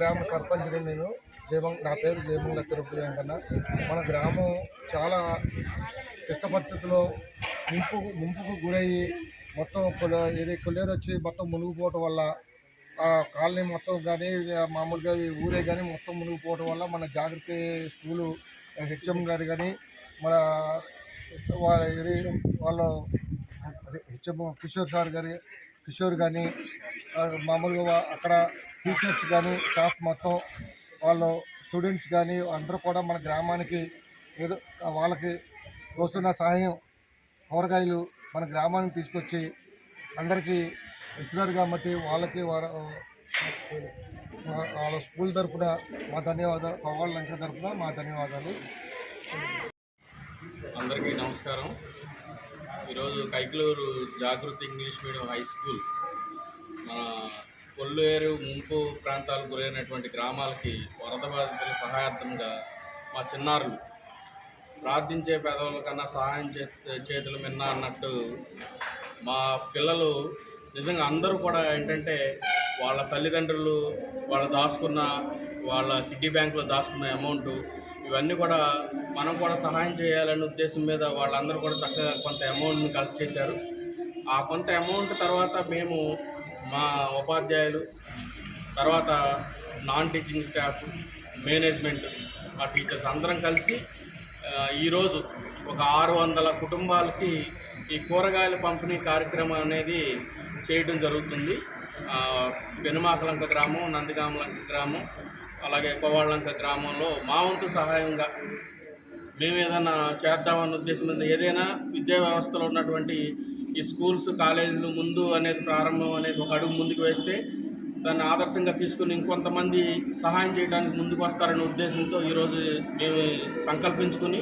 సర్పంచ్ని నేను. జయమంగ నా పేరు జయమంగళ తిరుపతి వెంకన్న. మన గ్రామం చాలా క్లిష్ట పరిస్థితుల్లో ముంపు ముంపుకు గురయ్యి మొత్తం కొల- ఇది కొల్లేరు వచ్చి మొత్తం మునిగిపోవటం వల్ల ఆ కాలనీ మొత్తం కానీ మామూలుగా ఊరే కానీ మొత్తం మునిగిపోవటం వల్ల మన జాగ్రత్త స్కూలు హెచ్ఎం గారు కానీ మన వాళ్ళ ఇది వాళ్ళ హెచ్ఎం కిషోర్ సార్ గారి కిషోర్ కానీ మామూలుగా అక్కడ టీచర్స్ కానీ స్టాఫ్ మొత్తం వాళ్ళు స్టూడెంట్స్ కానీ అందరూ కూడా మన గ్రామానికి ఏదో వాళ్ళకి వస్తున్న సహాయం కూరగాయలు మన గ్రామానికి తీసుకొచ్చి అందరికీ ఇస్తున్నారు కాబట్టి వాళ్ళకి వాళ్ళ స్కూల్ తరఫున మా ధన్యవాదాలు పవాళ్ళ లంక తరఫున మా ధన్యవాదాలు. అందరికీ నమస్కారం. ఈరోజు Kaikaluru Jagruthi English medium high school మన కొల్లేరు ముంపు ప్రాంతాలకు గురైనటువంటి గ్రామాలకి వరద బాధితుల సహాయార్థంగా మా చిన్నారులు ప్రార్థించే పెదవుల కన్నా సహాయం చేస్తే చేతులు మిన్న అన్నట్టు మా పిల్లలు నిజంగా అందరూ కూడా ఏంటంటే వాళ్ళ తల్లిదండ్రులు వాళ్ళు దాచుకున్న వాళ్ళ కిడ్డీ బ్యాంకులో దాచుకున్న అమౌంట్ ఇవన్నీ కూడా మనం కూడా సహాయం చేయాలనే ఉద్దేశం మీద వాళ్ళందరూ కూడా చక్కగా కొంత అమౌంట్ని కలెక్ట్ చేశారు. ఆ కొంత అమౌంట్ తర్వాత మేము మా ఉపాధ్యాయులు తర్వాత నాన్ టీచింగ్ స్టాఫ్ మేనేజ్మెంట్ మా టీచర్స్ అందరం కలిసి ఈరోజు ఒక ఆరు వందల కుటుంబాలకి ఈ కూరగాయల పంపిణీ కార్యక్రమం అనేది చేయడం జరుగుతుంది. పెనుమాకలంక గ్రామం నందిగామలంక గ్రామం అలాగే కోవాళ్ళంక గ్రామంలో మా వంతు సహాయంగా మేము ఏదైనా చేద్దామన్న ఉద్దేశం మీద ఏదైనా విద్యా వ్యవస్థలో ఉన్నటువంటి ఈ స్కూల్స్ కాలేజీలు ముందు అనేది ప్రారంభం అనేది ఒక అడుగు ముందుకు వేస్తే దాన్ని ఆదర్శంగా తీసుకుని ఇంకొంతమంది సహాయం చేయడానికి ముందుకు వస్తారనే ఉద్దేశంతో ఈరోజు మేము సంకల్పించుకుని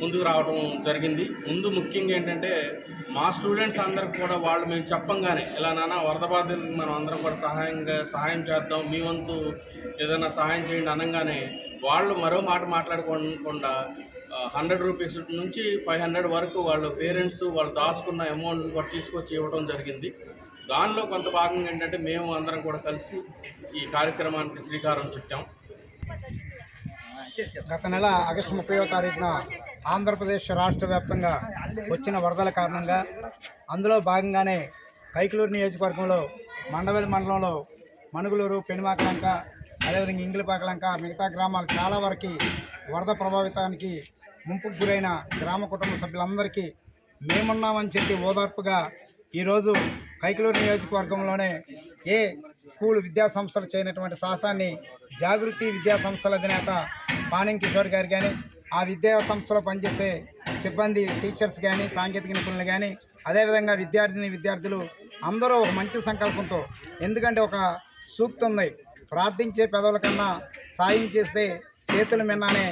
ముందుకు రావడం జరిగింది. ముందు ముఖ్యంగా ఏంటంటే మా స్టూడెంట్స్ అందరికి కూడా వాళ్ళు మేము చెప్పంగానే ఇలా నాన్న వరద బాధితులకు మనం అందరం కూడా సహాయంగా సహాయం చేద్దాం మీ వంతు ఏదైనా సహాయం చేయండి అనగానే వాళ్ళు మరో మాట మాట్లాడుకోకుండా హండ్రెడ్ రూపీస్ నుంచి ఫైవ్ హండ్రెడ్ వరకు వాళ్ళ పేరెంట్స్ వాళ్ళు దాచుకున్న అమౌంట్ కూడా తీసుకొచ్చి ఇవ్వడం జరిగింది. దానిలో కొంత భాగంగా ఏంటంటే మేము అందరం కూడా కలిసి ఈ కార్యక్రమానికి శ్రీకారం చుట్టాం. గత నెల ఆగస్టు ముప్పైవ తారీఖున ఆంధ్రప్రదేశ్ రాష్ట్ర వ్యాప్తంగా వచ్చిన వరదల కారణంగా అందులో భాగంగానే కైకలూరు నియోజకవర్గంలో మండవెల్లి మండలంలో మణుగులూరు పెనుమాకలంక అదేవిధంగా ఇంగిలిపాకలంక మిగతా గ్రామాలు చాలా వరకు వరద ప్రభావితానికి ముంపుకు గురైన గ్రామ కుటుంబ సభ్యులందరికీ మేమున్నామని చెప్పి ఓదార్పుగా ఈరోజు కైకలూరు నియోజకవర్గంలోనే ఏ స్కూల్ విద్యాసంస్థలు చేయనటువంటి సాహసాన్ని జాగృతి విద్యాసంస్థల అధినేత పాణిం కిషోర్ గారు కానీ ఆ విద్యా సంస్థలో పనిచేసే సిబ్బంది టీచర్స్ కానీ సాంకేతిక నిపుణులు కానీ అదేవిధంగా విద్యార్థిని విద్యార్థులు అందరూ ఒక మంచి సంకల్పంతో ఎందుకంటే ఒక సూక్తి ఉంది. ప్రార్థించే పెదవుల కన్నా సాయం చేసే చేతుల మిన్నానే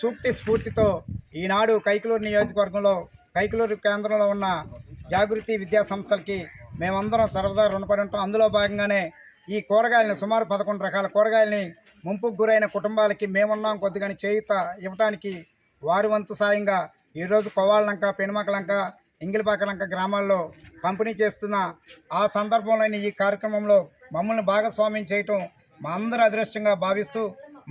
సూక్తి స్ఫూర్తితో ఈనాడు కైకలూరు నియోజకవర్గంలో కైకలూరు కేంద్రంలో ఉన్న జాగృతి విద్యా సంస్థలకి మేమందరం సరదా రుణపడి ఉంటాం. అందులో భాగంగానే ఈ కూరగాయలను సుమారు పదకొండు రకాల కూరగాయలని ముంపుకు గురైన కుటుంబాలకి మేమున్నాం. కొద్దిగాని చేయుత ఇవ్వటానికి వారి వంతు సాయంగా ఈరోజు కొవ్వాళ్ళంక పెనుమకలంక ఇంగిలిపాకలంక గ్రామాల్లో పంపిణీ చేస్తున్న ఆ సందర్భంలోని ఈ కార్యక్రమంలో మమ్మల్ని భాగస్వామ్యం చేయటం మా అందరి అదృష్టంగా భావిస్తూ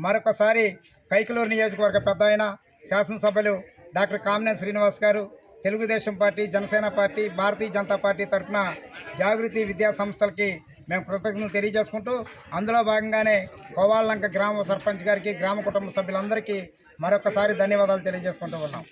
మరొకసారి కైకలూరు నియోజకవర్గ పెద్ద ఆయన శాసనసభ్యులు doctor Kamineni Srinivas garu Telugu Desam party Janasena party Bharatiya Janata party తరఫున జాగృతి విద్యా సంస్థలకి మేము కృతజ్ఞతలు తెలియజేసుకుంటూ అందులో భాగంగానే కోవాలంక గ్రామ సర్పంచ్ గారికి గ్రామ కుటుంబ సభ్యులందరికీ మరొకసారి ధన్యవాదాలు తెలియజేసుకుంటూ ఉన్నాం.